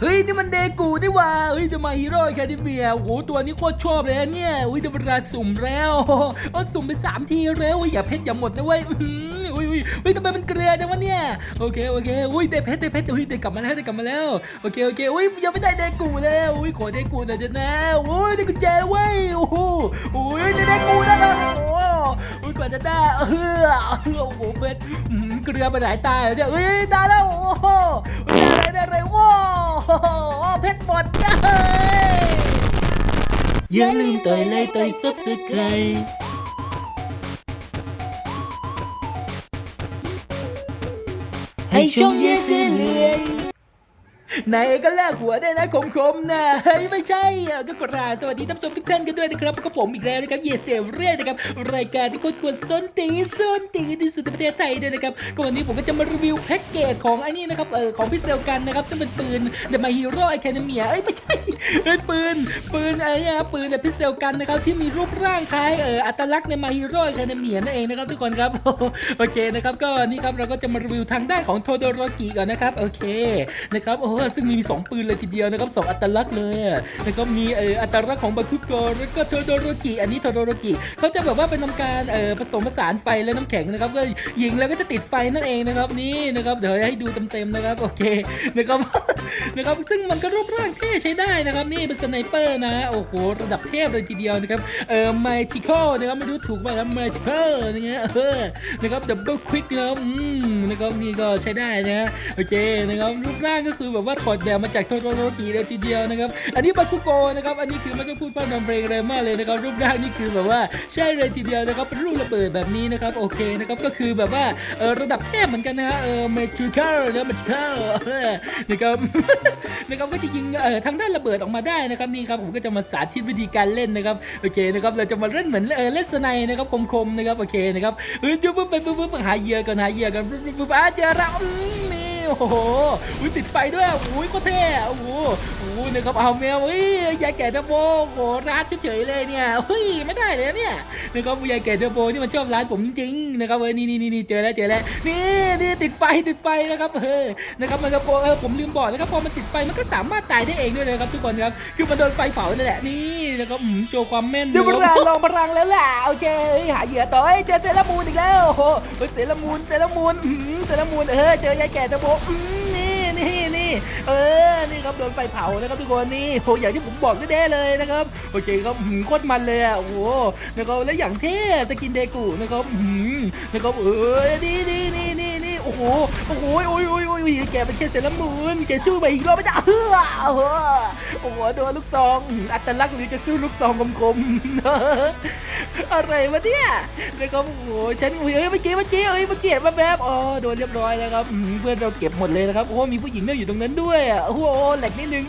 เฮ้ยนี่มันเดกูนี่ว่าเฮ้ยเดมาฮีโร่แคดิเมียโอ้โหตัวนี้โคตรชอบเลยนะเนี่ยอุ้ยเดเวลาสุ่มแล้วโอ้สุ่มไปสามทีแล้วอุ้ยอย่าเพชรอย่าหมดนะเว้ยอื้อหืออุ้ยอุ้ยเฮ้ยทำไมมันเกลือจังวะเนี่ยโอเคโอเคอุ้ยได้เพชรได้เพชรอุ้ยได้กลับมาแล้วได้กลับมาแล้วโอเคโอเคอุ้ยยังไม่ได้เดกูแล้วอุ้ยขอเดกูหน่อยเถอะนะอุ้ยได้กุญแจเว้ยโอ้โหอุ้ยได้เดกูแล้วนะโอ้ อุ้ยกว่าจะได้ เออโอ้โหเพชรอื้อหือเกลือไปไหลายตายเนี่ยเฮ้ยได้แล้ว โอ้โหได้อะไรได้อะไรโอ้โหเพชรหมดเลยอย่าลืมต่อยไลค์ต่อยซับสไครต์ให้ช่องเยสีเหลือย ไหนก็แลกหัวได้นะคมๆนะเฮ้ยไม่ใช่อะก็กราบสวัสดีท่านผู้ชมทุกท่านกันด้วยนะครับก็ผมอีกแล้วนะครับเยเซเรียนะครับรายการที่โคตรกวนส้นตีส้นตีนที่สุดในประเทศไทยด้วยนะครับก็วันนี้ผมก็จะมารีวิวแพ็กเกจของไอ้นี่นะครับเออของพี่เซลกันนะครับซึ่งเป็นปืนเดอะมาฮีโร่ไอแคนาเมียเอ้ยไม่ใช่เอ้ยปืนปืนอะไรเนี่ปืนเดอะพี่เซลกันนะครับที่มีรูปร่างคล้ายเอออัตลักษณ์ในมาฮีโร่ไอแคนาเมียนั่นเองนะครับทุกคนครับโอเคนะครับก็นี่ครับเราก็จะมารีวิวทางด้านของโทโดโรกิก่อนนะครับโอเคนะครับโอ้ซึ่งมีสองปืนเลยทีเดียวนะครับสองอัตลักษณ์เลยอะนะครับมีเอออัตลักษณ์ของบาคุโกะแล้วก็โทโดโรกิอันนี้โทโดโรกิเขาจะแบบว่าเป็นทำการเออผสมผสานไฟและน้ำแข็งนะครับก็ยิงแล้วก็จะติดไฟนั่นเองนะครับนี่นะครับเดี๋ยวให้ดูเต็มๆนะครับโอเคนะครับนะครับซึ่งมันก็รูปร่างเท่ใช้ได้นะครับนี่เป็นสไนเปอร์นะโอ้โหระดับเทพเลยทีเดียวนะครับเออไมทิคอนะครับไม่รู้ถูกไหมครับไมทิคอนี่เงี้ยเออนะครับดับเบิลควิกนะครับอืมนะครับนี่ก็ใช้ได้นะโอเคนะครับรูปร่างก็คือแบบว่าถอดแบบมาจากโทโรโรกิเลยทีเดียวนะครับ อันนี้บาคุโกะนะครับ อันนี้คือไม่ต้องพูดพร่ำทำเพลงอะไรมากเลยนะครับ รูปร่างนี่คือแบบว่าใช่เลยทีเดียวนะครับเป็นรูประเบิดแบบนี้นะครับ โอเคนะครับ ก็คือแบบว่าเออระดับเทพเหมือนกันนะฮะเออไมทิคอนะไมทิคอนะครับนะครับก็จะยิงเอ่อทางด้านระเบิดออกมาได้นะครับนี่ครับผมก็จะมาสาธิตวิธีการเล่นนะครับโอเคนะครับเราจะมาเล่นเหมือนเออเล่นสไนนะครับคมๆนะครับโอเคนะครับเออจะปุ๊บไปปุ๊บปุ๊บหาเหยื่อกันหาเหยื่อกันปุ๊บปุ๊บปุ๊บอะเจอแล้วอืมนี่ โอ้โหติดไฟด้วยโอ้ยก็เท่โอ้โห หนะครับเอาแมวเฮ้ยยายแก่เทอร์โบโหร้านเฉยๆเลยเนี่ยเฮ้ยไม่ได้เลยเนี่ยนะครับยายแก่เทอร์โบที่มันชอบร้านผมจริงๆนะครับเออนี่นี่นี่นี่เจอแล้วเจอแล้วนี่นี่ติดไฟติดไฟนะครับเออนะครับมันก็เออผมลืมบอกนะครับพอมันติดไฟมันก็สามารถตายได้เองด้วยนะครับทุกคนครับคือมันโดนไฟเผานั่นแหละนี่นะครับอืมโชว์ความแม่นเดี๋ยวคเวรับลองพลังแล้วแหละโอเคเฮ้ยหาเหยื่อต่อเจอเซรามูนอีกแล้วโอ้โหเซรามูนเซรามูนอื้อหือเซรามูนเออเจอยายแก่ตะโบอื้อนี่นี่นี่ เออนี่ครับโดนไฟเผานะครับทุกคนนี่โหอย่างที่ผมบอกแน่เลยนะครับโอเคครับหืมโคตรมันเลยอะโอ้โหนะครับแล้วอย่างเท่สกินเดกูนะครับหืมนะครับเออนี่นี่นี่นี่นี่ โอ้โหโอ้โหโอ้ยโอ้ยโอ้ยโอ้ยแกเป็นแค่เซรามูนแกสู้ไปอีกรอบไม่ได้เฮ้อโอ้โหโอ้โหโดนลูกซองอัตลักษณ์หรือจะสู้ลูกซองคมๆอะไรวะเนี่ยนะครับโอ้โหฉันเอ้ยเมื่อกี้เมื่อกี้เอ้ยเมื่อกี้มาแบบอ๋อโดนเรียบร้อยแล้วครับเพื่อนเราเก็บหมดเลยนะครับโอ้มีผู้หญิงเนี่ยอยู่ตรงนั้นด้วยอะโอ้โหแหลกนิดนึง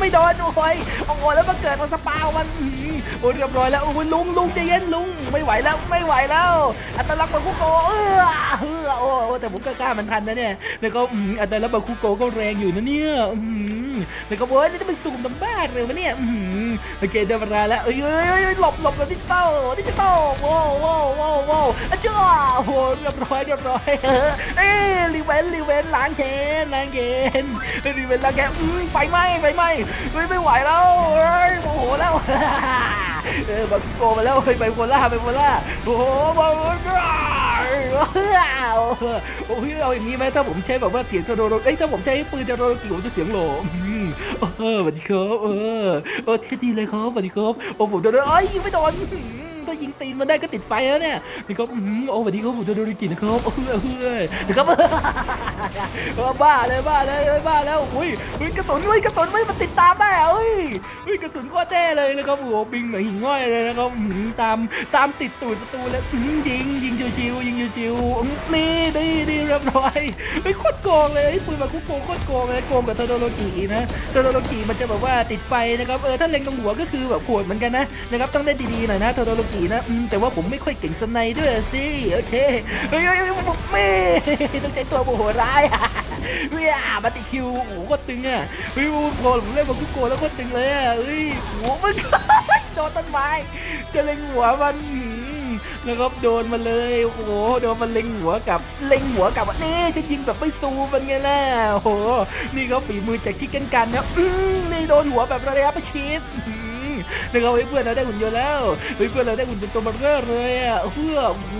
ไม่โดนโอ้ยโอ้โหแล้วมาเกิดมาสปาวันอือหือโอ้เรียบร้อยแล้วโอ้ยลุงลุงใจเย็นลุงไม่ไหวแล้วไม่ไหวแล้ว อัตลักษณ์บาคุโกะเออเออ โอ้โหแต่ผมก็กล้ามันทันนะเนี่ยแล้วก็อื้อหืออัตลักษณ์บาคุโกก็แรงอยู่นะเนี่ยอื้อหือแล้วก็โอ้ยนี่จะเป็นสุ่มตำบ้าเลยวะเนี่ยอื้อหือโอเคเดินมาแล้วเอ้ยเอ้ยเอ้ยหลบหลบแบบดิจิตอลดิจิตอลโว้วโว้วโว้วโว้วอะจ้าโอ้โหเรียบร้อยเรียบร้อยเอ้ยรีเวนรีเวนล้างแค้นล้างแค้นรีเวนล้างแค้นอื้อไฟไหม้ไฟไหม้เฮ้ยไม่ไหวแล้วเฮ้ยโมโหแล้วเออบาคุโกมาแล้วเฮ้ยไบโพล่าไบโพล่าโอ้โหบาโพ ล่าโอ้ยเอาอย่างนี้ไหมถ้าผมใช้แบบว่าเสียงโทโดโรเอ้ยถ้าผมใช้ปืนโทโดโรกิผมจะเสียงโหลมเออสวัสดีครับเออเออเท่ดีเลยครับสวัสดีครับโอ้ผมโดนเอ้ยยิงไม่โดน อื้อหือถ้ายิงตีนมันได้ก็ติดไฟแล้วเนี่ยนี่ครับโอ้สวัสดีครับผมโดนโดนกินนะครับเออเออนะครับบ้าเลยบ้าเลยบ้าแล้วอุ้ยอุ้ยกระสุนอุ้ยกระสุนไม่มันติดตามได้อะเอ้ยอุ้ยกระสุนโคตรเท่เลยนะครับโอ้โหปิงเหมือนหิ่งห้อยเลยนะครับตามตามติดตูดศัตรูแล้วยิงยิงชิวๆยิงชิวๆนี่นี่นี่เรียบร้อยไอ้โคตรโกงเลยไอ้ปืนแบบคุกโกงโคตรโกงเลยโกงกับโทโดโรกินะโทโดโรกิมันจะแบบว่าติดไฟนะครับเออถ้าเล็งตรงหัวก็คือแบบโหดเหมือนกันนะนะครับต้องได้ดีๆหน่อยนะโทโดโรกินะอืมแต่ว่าผมไม่ค่อยเก่งสไนด์ด้วยสิโอเคเฮ้ยเฮ้ยผมไม่ต้องใช้ตัวโมโหร้ายเฮ้ยบัตติคิวโอ้โหโคตรตึงอะเฮ้ยพอผมเล่นบาคุโกแล้วโคตรตึงเลยอะเฮ้ยหัวมันโดนต้นไม้จะเล็งหัวมันนะครับโดนมาเลยโอ้โหโดนมันเล็งหัวกับเล็งหัวกับนี่จะยิงแบบไม่ซูมเป็นไงล่ะโอ้โหนี่ก็ฝีมือจากที่กันกันนะอืมนี่โดนหัวแบบระยะประชิด นะครับเฮ้ยเพื่อนเราได้หุ่นยนต์แล้วเฮ้ยเพื่อนเราได้หุ่นยนต์ตัวเบลอเลยอะเพื่อโอ้โห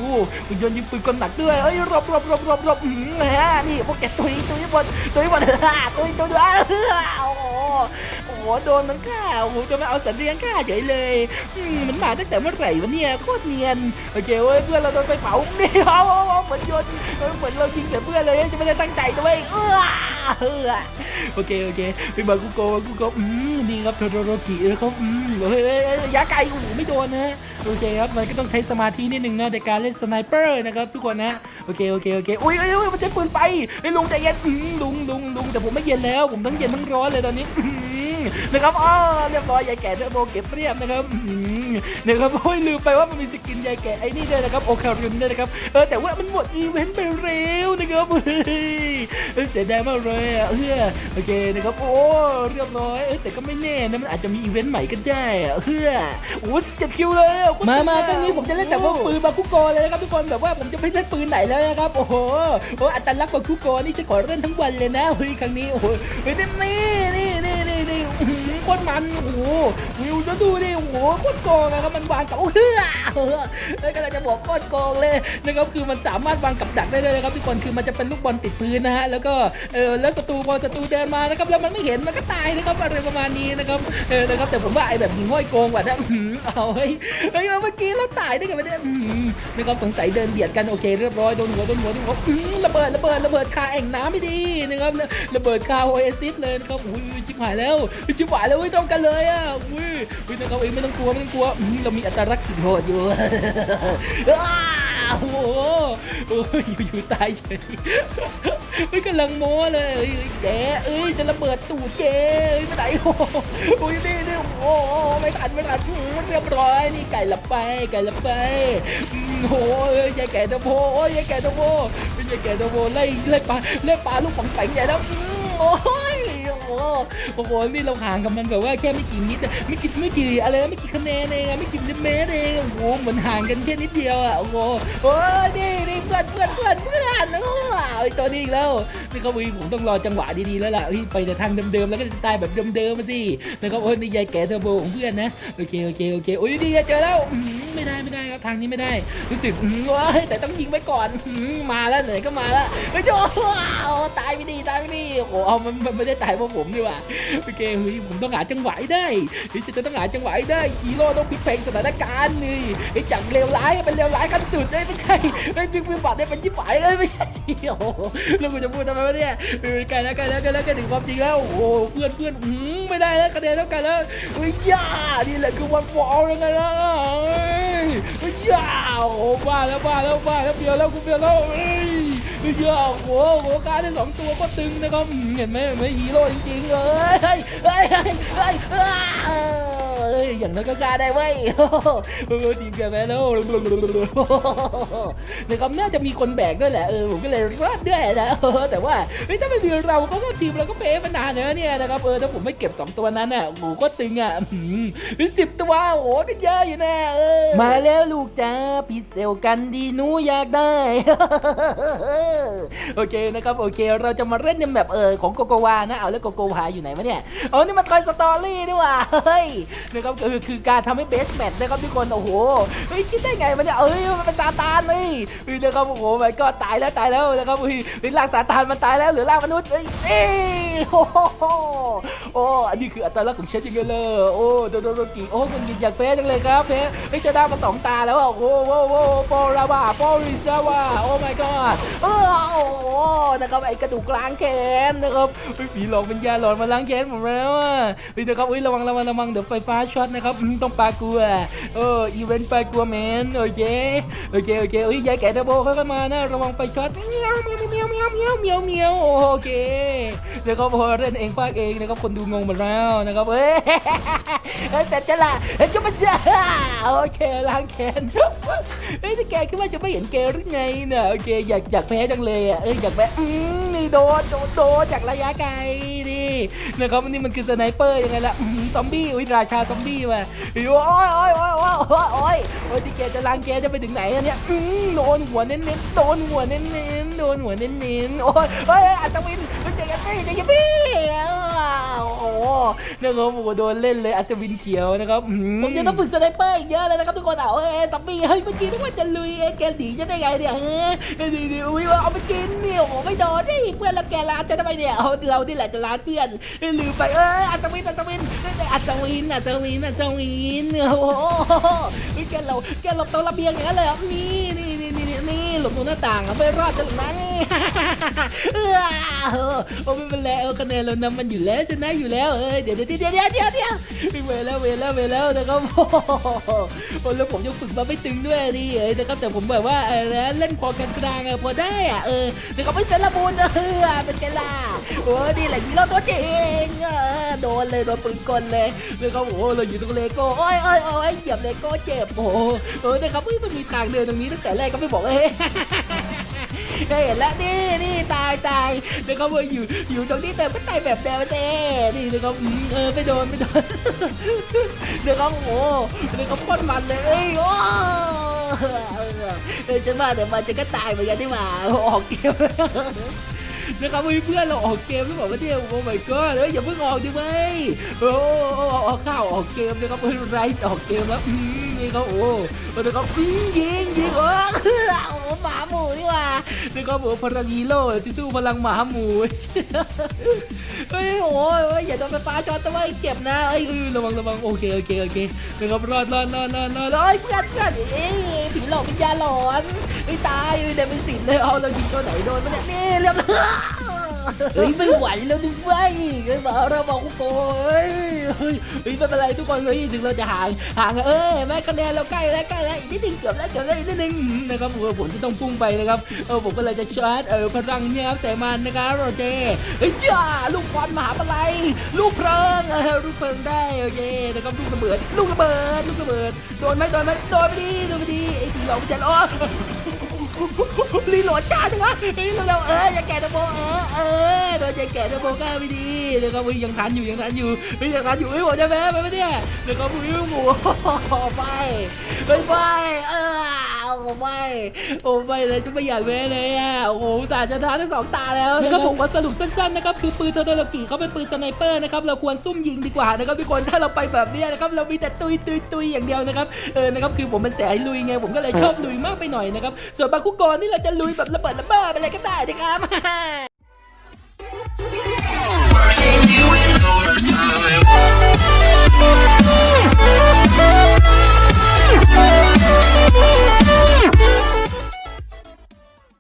หุ่นยนต์ยิงปืนกลหนักด้วยเอ้ยรบรบรบรบรบอืมฮะนี่พวกแกตุยตุยบนตุยบนฮ่าตุยตุยออโอ้โหโอ้โหโดนมันฆ่าโอ้โหจะไม่เอาสัตว์เลี้ยงฆ่าเฉยเลยอืมมันมาตั้งแต่เมื่อไหร่วะเนี่ยโคตรเนียนโอเคเว้ยเพื่อนเราโดนไปเผาเนี่เอาเอาเหมือนโยนเหมือนเรายิงแต่เพื่อนเลยจะไม่ได้ตั้งใจด้วยเออเออโอเคโอเคไปมากูโกมากูโกอืมนี่ครับโทโรโรกินะครับอืมเฮ้ยเฮ้ยยยาไก่โอ้โหไม่โดนนะโอเคครับมันก็ต้องใช้สมาธินิดนึงนะในการเล่นสไนเปอร์นะครับทุกคนนะโอเคโอเคโอเคอุ้ยเอ้ยมันใช้ปืนไปไอ้ลุงใจเย็นลุงลุงลุงแต่ผมไม่เย็นแล้วผมทั้งเย็นทั้งร้อนเลยตอนนี้นะครับอ๋อเรียบร้อยยายแก่เทอร์โบเก็บเรียบนะครับ นะครับโอ้ยลืมไปว่ามันมีสกินยายแก่ไอ้นี่ด้วยนะครับโอคารินด้วยนะครับเออแต่ว่ามันหมดอีเวนต์ไปเร็วนะครับเฮ้ยเสียดายมากเลยอะเออโอเคนะครับโอ้เรียบร้อยเออแต่ก็ไม่แน่นะมันอาจจะมีอีเวนต์ใหม่ก็ได้อะเออโอ้เจ็ดคิวเลยอะมามาตั้งนี้ผมจะเล่นแต่ว่าปืนบาคุโกเลยนะครับทุกคนแบบว่าผมจะไม่เล่นปืนไหนแล้วนะครับโอ้โหโอ้อัตลักษณ์บาคุโกนี่จะขอเล่นทั้งวันเลยนะเฮ้ยครั้งนี้โอ้โหเฮ้ยนี่นี่นี่นี่นี่ คตรมันโอ้โหวิวจะดูดิโอ้โหโคตรโกงนะครับมันวางกับโอ้เฮ้ยเฮ้ยกำลังจะบอกโคตรโกงเลยนะครับคือมันสามารถวางกับดักได้เลยนะครับทุกคนคือมันจะเป็นลูกบอลติดพื้นนะฮะแล้วก็เออแล้วศัตรูพอศัตรูเดินมานะครับแล้วมันไม่เห็นมันก็ตายนะครับอะไรประมาณนี้นะครับเออนะครับแต่ผมว่าไอ้แบบหิงห้อยโกงกว่านะอื้อหือเอาเฮ้ยเฮ้ยเมื่อกี้เราตายได้ไงวะเนี่ยอื้นะครับสงสัยเดินเบียดกันโอเคเรียบร้อยโดนหัวโดนหัวโดนหัวอื้อระเบิดระเบิดระเบิดคาแอ่งน้ำไม่ดีนะครับระเบิดคาโอเอซิสเลยนะครับอุ้ยชิบหายแล้วชิบหายแล้วเว้ยต้องกันเลยอะอุ้ยอุ้ยนะครับเองไม่ต้องกลัวไม่ต้องกลัวเรามีอัตลักษณ์สุดโหดอยู่โอ้โหโอ้ยอยู่ๆตายเฉยเฮ้ยกำลังโม้เลยเอ้ยแกเอ้ยจะระเบิดตูดแกเอ้ยไปไหนโอ้โหโอ้ยนี่นี่โอ้ไม่ทันไม่ทันอื้เรียบร้อยนี่ไก่ละไปไก่ละไปโอ้ยยายแก่ตะโพโอ้ยยายแก่ตะโพยายแก่ตะโพไล่ไล่ปลาไล่ปลาลูกฝังแฝงใหญ่แล้วโอ้ย โอ้โหโอ้โหนี่เราห่างกับมันแบบว่าแค่ไม่กี่นิดไม่กี่ไม่กี่อะไรไม่กี่คะแนนเองไม่กี่เมตรเองโอ้โหเหมือนห่างกันแค่นิดเดียวอะโอ้โหโอ้ยนี่นี่เพื่อนเพื่อนเพื่อนเพื่อนโอ้ไอ้ตัวนี้อีกแล้วนี่เขาวิ่งผมต้องรอจังหวะดีๆแล้วล่ะไปแต่ทางเดิมๆแล้วก็จะตายแบบเดิมๆมาสินะครับโอ้ยนี่ยายแก่เทอร์โบของเพื่อนนะโอเคโอเคโอเคโอ้ยดีเจอแล้วไม่ได้ไม่ได้ครับทางนี้ไม่ได้รู้สึกว้าแต่ต้องยิงไว้ก่อนมาแล้วไหนก็มาแล้วเฮ้ยโอ้โหตายไม่ดีตายไม่ดีโอ้โหเอามันมันไม่ได้ตายเพราะผมนี่ว่าโอเคเฮ้ยผมต้องหาจังหวะให้ได้เฮ้ยจะต้องหาจังหวะให้ได้ฮีโร่ต้องพลิกแพลงสถานการณ์นี่ไอ้จากเลวร้ายเป็นเลวร้ายขั้นสุดเลยไม่ใช่ไอ้ยบิ๊กวิบัติได้เป็นชิบหายเลยไม่ใช่โอ้โหแล้วกูจะพูดทำไมวะเนี่ยเฮ้ยใกลแล้วใกลแล้วใกลแล้วกลถึงความจริงแล้วโอ้โหเพื่อนเพื่อนอื้อหือไม่ได้แล้วคะแนนแล้วกันแล้วเฮ้ยย่านี่แหละคือวันฟอลยังไงล่ะเฮ้ยย่าโอ้บ้าแล้วบ้าแล้วบ้าแล้วเบียวแล้วกูเบียวแล้วเฮ้ย เยย่าโอ้โหโอ้โหการได้สองตัวก็ตึงนะครับเห็นไหมเห็นไหมฮีโร่จริงๆเลยเฮ้ยเฮ้ยเฮ้ยเฮ้ย อย่างนั้นก็กล้าได้เว้ยโอ้โหเออทีมแกแพ้แล้วนะครับน่าจะมีคนแบกด้วยแหละเออผมก็เลยรอดด้วยนะเออแต่ว่าถ้าไม่มีเราก็ทีมเราก็เพ้มานานแล้วเนี่ยนะครับเออถ้าผมไม่เก็บสองตัวนั้นอะโอ้โหก็ตึงอะอืมสิบตัวโอ้ก็เยอะอยู่แน่เออมาแล้วลูกจ้าพี่เซลกันดีหนูอยากได้โอเคนะครับโอเค เราจะมาเล่นในแบบเออของโกโกวานะเอาแล้วโกโกวาอยู่ไหนวะเนี่ยเอ๋อนี่มันคอยสตอรี่ด้วยว่ะเฮ้ยนะครับคือคือการทำให้เบสแมทนะครับทุกคนโอ้โหเฮ้ยคิดได้ไงมันเนี่ยเอ้ยมันเป็นซาตานเลยเฮ้ยนะครับโอ้โหมันก็ตายแล้วตายแล้วนะครับเฮ้ยร่างซาตานมันตายแล้วเหลือร่างมนุษย์เอ้ยเอ้ยโอ้โหโอ้อันนี้คืออัตลักษณ์ของเชฟจิงๆเลยโอ้โดโดโดกิโอ้คุณกินอยากเพ้จังเลยครับเพ้เฮ้ยชนะมาสองตาแล้วอะโอ้โหโอ้โหโปราวาโปริซาวาโอ้ my god โอ้โหนะครับไอกระดูกล้างแขนนะครับเฮ้ยผีหลอกเป็นยาหลอนมาล้างแขนผมแล้วอะเฮ้ยนะครับเฮ้ยระวังระวังระวังเดี๋ยวไฟฟ้าช็อตนะครับต้องปลากลัวเอออีเวนต์ปลากลัวแมนโอเคโอเคโอเคเฮ้ยยายแก่เทอร์โบเข้ามานะระวังไฟช็อตเมียวเมียวเมียวเมียวเมียวเมียวเมียวโอเคเดี๋ยวก็พอเล่นเองภาคเองนะครับคนดูงงหมดแล้วนะครับเฮ้ยแต่จะละจะมาจ้าโอเคล้างแขนเฮ้ยแต่แกคิดว่าจะไม่เห็นแกหรือไงนี่ยโอเคอยากอยากแพ้จังเลยอะเอ้ยอยากแพ้อืมนี่โดนโดนโดนจากระยะไกล นะครับนี่มันคือสไนเปอร์ยังไงล่ะซอมบี้อุ้ยราชาซอมบี้ว่ะโอ้ยโอ้ยโอ้ยโอ้ยโอ้ยโอ้ยโอ้ยที่แกจะล้างแกจะไปถึงไหนอันเนี้ยอื้อโดนหัวเน้นๆโดนหัวเน้นๆโดนหัวเน้นๆโอ้ยเฮ้ยอัศวินเยเจกันพี่เจกันพี่โอ้โหนะครับโอ้โหโดนเล่นเลยอัศวินเขียวนะครับผมจะต้องฝึกสไนเปอร์อีกเยอะเลยนะครับทุกคนเอาเอ้ยซอมบี้เฮ้ยเมื่อกี้นึกว่าจะลุยเอ้ยแกหนีจะได้ไงเนี่ยเฮ้ยดีดีอุ้ยเอาไปกินเนี่ยโอ้โหไม่โดนดิเพื่อนเราแกลาจะทำไมเนี่ยเอาเรานี่แหละจะลาเพื่อนลืมไปเอ้ยอัศวินอัศวินอัศวินอัศวินอัศวินโอ้โหเฮ้ยแกเราแกหลบตรงระเบียงอย่างนั้นเลยเหรอนี่นี่นี่นี่นี่นี่ หลบตรงหน้าต่างอะไม่รอดจะหรอกนะนี่เออโอ้ไม่เป็นไรเอาคะแนนเรานำมันอยู่แล้วชนะอยู่แล้วเอ้ยเดี๋ยวเดี๋ยวเดี๋ยวเดี๋ยวเดี๋ยวเดี๋ยวเวลแล้วเวลแล้วเวลแล้วนะครับโอ้โหแล้วผมยังฝึกมาไม่ตึงด้วยดิเอ้ยนะครับแต่ผมแบบว่าเออเล่นพอกลางๆอะพอได้อะเออแต่ก็ไม่เซนละบูนเออเป็นไงล่ะ โอ้นี่แหละฮีโร่ตัวจริงโดนเลยโดนปืนกลเลยแล้วก็โอ้โหเราอยู่ตรงเลโก้โอ้ยโอ้ยโอ้ยเหยียบเลโก้เจ็บโอ้โหเออนะครับเฮ้ยมันมีทางเดินตรงนี้ตั้งแต่แรกก็ไม่บอกเอ้ยได้เห็นแล้วนี่นี่ตายตายแล้วก็มาอยู่อยู่ตรงนี้แต่ไม่ตายแบบแดวเต้นี่แล้วก็อืมเออไม่โดนไม่โดนเดี๋ยวก็โอ้เดี๋ยวก็พ่นมันเลยเอ้ยโอ้เออฉันว่าเดี๋ยวมันจะก็ตายเหมือนกันที่หว่าออกเกม นะครับเพื่อนเราออกเกมแล้วบอกว่าเนี่ยโอ้ my god เอ้ยอย่าเพิ่งออกดิเว้ยโอ้ออกข้าวออกเกมนะครับเพื่อนไรส์ออกเกมแล้วอืมนี่เขาโอ้แล้วก็อืมยิงยิงโอ้โอ้หมาหมูนี่ว่าแล้วก็บอกพลังฮีโร่ที่สู้พลังหมาหมูเฮ้ยโอ้ยอย่าโดนไฟฟ้าช็อตนะเว้ยเจ็บนะเอ้ยเอระวังระวังโอเคโอเคโอเคนะครับรอดรอดรอดรอดรอดเอ้ยเพื่อนเพื่อนเอ้ยผีหลอกวิญญาณหลอน ไอ้ยตายเดี๋ยวเป็นสิทธิ์เลยเอาเรายิงตัวไหนโดนมันเนี่ยนี่เรียบร้อยเฮ้ยไม่ไหวแล้วดิเว้ยเฮ้ยบอกเราบอกโอ้ยเฮ้ยไม่เป็นไรทุกคนเฮ้ยถึงเราจะห่างห่างเอ้ยแม่คะแนนเราใกล้แล้วใกล้แล้วอีกนิดนึงเกือบแล้วเกือบแล้วอีกนิดนึงนะครับผมผมจะต้องพุ่งไปนะครับเออผมก็เลยจะชาร์จเออพลังเนี่ยครับใส่มันนะครับโอเคเฮ้ยจ้าลูกบอลมหาอะไรลูกเพลิงเออลูกเพลิงได้โอเคนะครับลูกระเบิดลูกระเบิดลูกระเบิดโดนไหมโดนไหมโดนไปดีโดนไปดีไอ้ผีหลอกจะอ๋อ รีโหลดจ้าจังวะเฮ้ยเร็วๆเอออย่าแกะตะโบเออเออโดนอย่าแกะตะโบก้าไม่ดีเดี๋ยวก็วิ่งยังทันอยู่ยังทันอยู่เฮ้ยยังทันอยู่เฮ้ยผมจะแพ้ไปไหมเนี่ยเดี๋ยวก็วิ่งหมูไปไปไปเออ โอ้ไม่โอ้ไม่เลยจะไม่อยากเว้เลยอะโอ้โหสาจะท้าทั้งสองตาแล้วนะครับผมว่าสรุปสั้นๆนะครับคือปืนเทอร์โดโลกีเขาเป็นปืนสไนเปอร์นะครับเราควรซุ่มยิงดีกว่านะครับทุกคนถ้าเราไปแบบนี้นะครับเรามีแต่ตุยตุยตุยอย่างเดียวนะครับเออนะครับคือผมเป็นแสลุยไงผมก็เลยชอบลุยมากไปหน่อยนะครับส่วนบางคุกรนี่เราจะลุยแบบระเบิดระเบ้อไปเลยก็ได้นะครับ Woo!